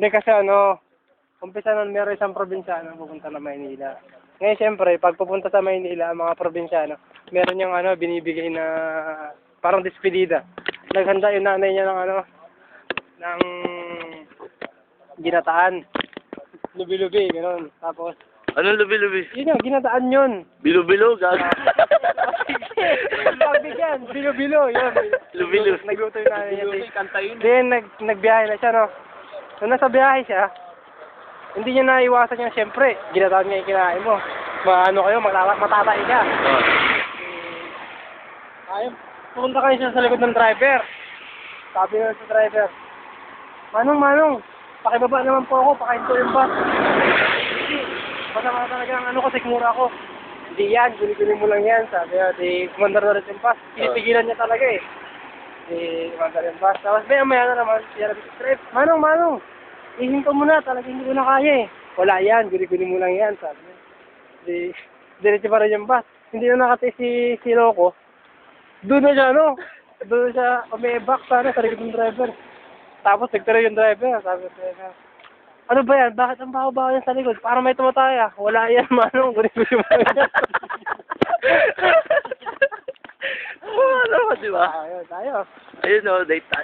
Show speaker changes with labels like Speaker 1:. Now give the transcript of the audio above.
Speaker 1: Hindi kasi ano, umpisa nun meron isang probinsyano pupunta na Maynila. Ngayon siyempre, pag pupunta sa Maynila, ang mga probinsyano, meron yung ano, binibigay na parang despedida. Naghanda yung nanay niya ng ano, ng ginataan. Lubi-lubi, gano'n. Tapos,
Speaker 2: Anong lubi-lubi?
Speaker 1: yun yung, ginataan yun.
Speaker 2: Bilo-bilo, gag.
Speaker 1: Pagbigyan, bilo-bilo, yun.
Speaker 2: Lubi-lubi.
Speaker 1: Nagluto yung nanay niya.
Speaker 3: kanta yun.
Speaker 1: Then, nag, nagbiyahe na siya, no? Nung nasa biyahe siya, hindi niya naiwasan niya, siyempre, ginataan niya yung kinain mo. Maano kayo, matata matatay ka.
Speaker 2: Oh.
Speaker 1: Ayun, pumunta kayo siya sa likod ng driver. Sabi na sa driver, Manong, Manong, pakibaba naman po ako, pakain ko yung bus. Masama talaga ang ano ko, sikmura ko. Hindi yan, guli-guli mo lang yan. Sabi niya, di, kumandar na rin yung bus. Pinipigilan niya talaga eh. Di, kumandar yung bus. Tapos maya maya na naman, siya nabi drive, Manong, Manong, ihinto mo na, talaga hindi ko na kaya eh. Wala yan, guli-guli mo lang yan, sabi niya. Di, diretso pa rin yung bus. Hindi na nakati si, si Loco. Doon na siya, ano? Doon na siya, umibak sana sa likod ng driver. Tapos nagtira yung driver, sabi ko ano ba yan? Bakit ang baho-baho yan sa likod? Para may tumataya. Wala yan, manong. Gunin-gunin mo lang yan.
Speaker 2: Ano, di ba?
Speaker 1: Ayun, tayo.
Speaker 2: Ayun, oh, date